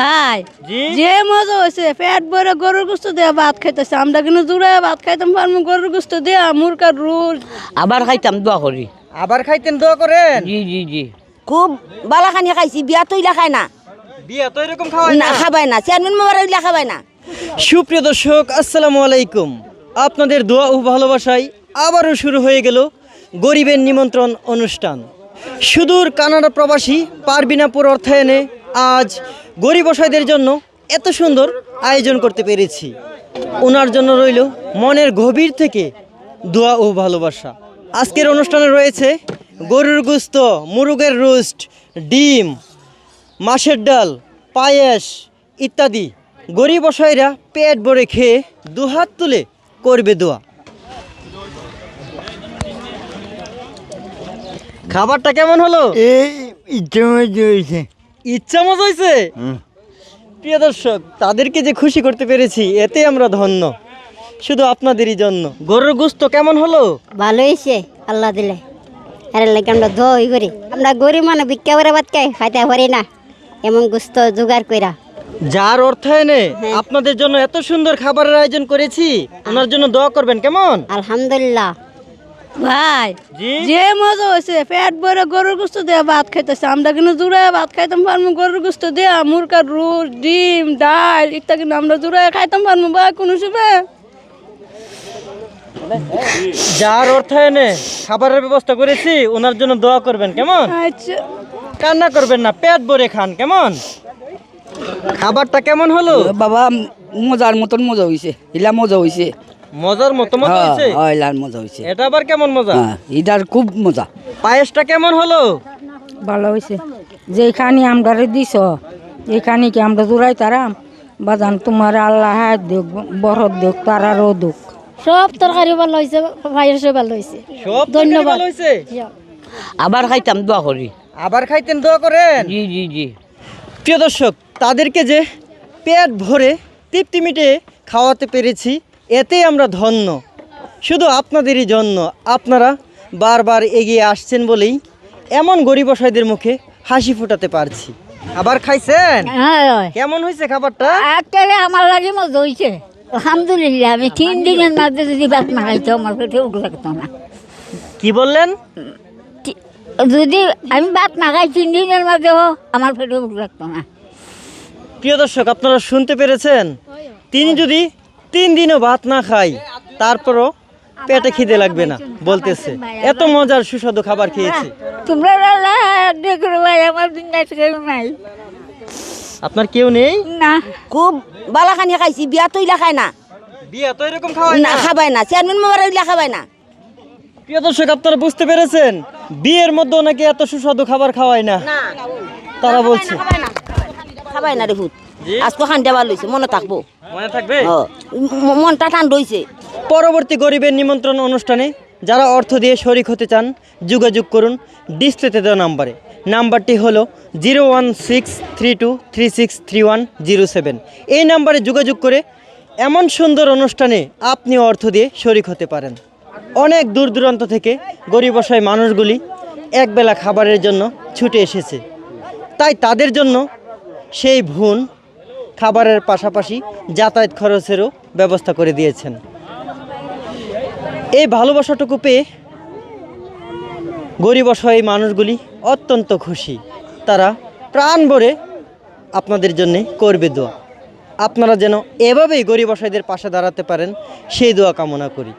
ভাই যে মজা হয়েছে পেট ভরে গরুর গোস্ত দিয়ে ভাত খাইতেছে আমরা কিন্তু জুড়ে ভাত খাইতাম পারব গরুর গোস্ত দিয়ে মুরকার রুল। আবার খাইতাম দোয়া করি। আবার খাইতেন দোয়া করেন? জি জি জি। খুব বালাখানি খাইছি বিয়া তো ইলা খায় না। বিয়া তো এরকম খাওয়াই না? না খাবাই না চেয়ারম্যান মেম্বার ইলা খাবাই না। সুপ্রিয় দর্শক আসসালামু আলাইকুম। আপনাদের দোয়া ও ভালোবাসায় আবারও শুরু হয়ে গেল গরিবের নিমন্ত্রণ অনুষ্ঠান। সুদূর কানাডা প্রবাসী পারবিনাপুর অর্থায়নে আজ গরিব অসহায়দের জন্য এত সুন্দর আয়োজন করতে পেরেছি। ওনার জন্য রইল মনের গভীর থেকে দোয়া ও ভালোবাসা। আজকের অনুষ্ঠানে রয়েছে গরুর গুস্ত, মুরগের রোস্ট, ডিম, মাছের ডাল, পায়েস ইত্যাদি। গরিব পেট ভরে খেয়ে দুহাত তুলে করবে দোয়া। খাবারটা কেমন হলো? এই ইচ্ছে ইচ্ছা মতো হয়েছে প্রিয় দর্শক তাদেরকে যে খুশি করতে পেরেছি এতে আমরা ধন্য। শুধু আপনাদেরই জন্য। গরুর গুস্ত কেমন হলো? ভালো হয়েছে আল্লাহ দিলে। আরে লাগে আমরা দই করি। আমরা গরিব মানে ভিক্ষা করে ভাত খাই খাইতে পারি না। এমন গুস্ত জোগাড় কইরা। যার অর্থায়নে আপনাদের জন্য এত সুন্দর খাবারের আয়োজন করেছি ওনার জন্য দোয়া করবেন কেমন? আলহামদুলিল্লাহ। ভাই যে মজা হয়েছে পেট ভরে গরুর গোস্ত দিয়ে ভাত খাইতেছে আমরা কিন্তু জুড়ে ভাত খাইতাম পারব গরুর গোস্ত দিয়ে মুরকার ডিম ডাল ইত্যাদি আমরা জুড়ে খাইতাম পারব বা কোনো সময় যার অর্থায়নে খাবারের ব্যবস্থা করেছি ওনার জন্য দোয়া করবেন কেমন? আচ্ছা। কান্না করবেন না পেট ভরে খান কেমন? খাবারটা কেমন হলো? বাবা মজার মতন মজা হইছে ইলা মজা হইছে। মজার মতো মতো হ্যাঁ হয়েছে? হ্যাঁ, মজা হইছে এটা আবার কেমন মজা? হ্যাঁ ইটার খুব মজা। পায়েসটা কেমন হলো? ভালো হয়েছে। যেখানে আমরা দিছ এখানে কি আমরা দূরাই তারাম? বাজান তোমার আল্লাহ হাত দেখ বরত দেখ তারারও দুঃখ। সব তরকারি ভালো হয়েছে পায়েসও ভালো হয়েছে। সব ধন্যবাদ। ভালো হয়েছে? আবার খাইতাম দোয়া করি। আবার খাইতেন দোয়া করেন? জি জি জি। প্রিয় দর্শক তাদেরকে যে পেট ভরে তৃপ্তি মিটে খাওয়াতে পেরেছি এতেই আমরা ধন্য। শুধু আপনাদেরই জন্য। আপনারা বারবার এগিয়ে আসছেন বলেই এমন গরিব অসহায়দের মুখে হাসি ফোটাতে পারছি। আবার খাইছেন? কেমন হয়েছে খাবারটা? একেবারে আমার লাগে মজা হয়েছে আলহামদুলিল্লাহ আমি তিন দিনের মধ্যে যদি ভাত না খাইতো আমার পেটে উঠ লাগতো না। কি বললেন? যদি আমি ভাত না খাই তিন দিনের মধ্যেও আমার পেটে উঠ লাগতো না। প্রিয় দর্শক আপনারা শুনতে পেরেছেন? তিনি যদি তিন দিনও ভাত না খাই তারপরও পেটে খিদে লাগবে না বলতেছে। এত মজার সুস্বাদু খাবার খেয়েছি। তোমরা আমার নাই। আপনার কেউ নেই? না। খুব বালাখানি খাইছি বিয়া তো ইলা খায় না। বিয়া তো এরকম খাওয়াই না খাবাই না। চেয়ারম্যান মেম্বার ইলা খাবাই না। প্রিয় দর্শক আপনারা বুঝতে পেরেছেন? বিয়ের মধ্যে নাকি এত সুস্বাদু খাবার খাওয়ায় না? তারা বলছে। খাবাই না রে ভূত। আজকে খান্ডা ভালো হয়েছে মনে থাকব। মনে থাকবে? মনটা ঠান্ডা হয়েছে পরবর্তী গরিবের নিমন্ত্রণ অনুষ্ঠানে যারা অর্থ দিয়ে শরিক হতে চান যোগাযোগ করুন ডিসপ্লেতে দেওয়া নাম্বারে। নাম্বারটি হলো zero one six three two three six three one zero seven. এই নাম্বারে যোগাযোগ করে এমন সুন্দর অনুষ্ঠানে আপনি অর্থ দিয়ে শরিক হতে পারেন। অনেক দূর দূরান্ত থেকে গরিব অসহায় মানুষগুলি একবেলা খাবারের জন্য ছুটে এসেছে। তাই তাদের জন্য সেই ভুন খাবারের পাশাপাশি যাতায়াত খরচেরও ব্যবস্থা করে দিয়েছেন। এই ভালোবাসাটুকু পেয়ে গরিব অসহায় মানুষগুলি অত্যন্ত খুশি। তারা প্রাণ ভরে আপনাদের জন্য করবে দোয়া। আপনারা যেন এভাবেই গরিব অসহায়দের পাশে দাঁড়াতে পারেন, সেই দোয়া কামনা করি।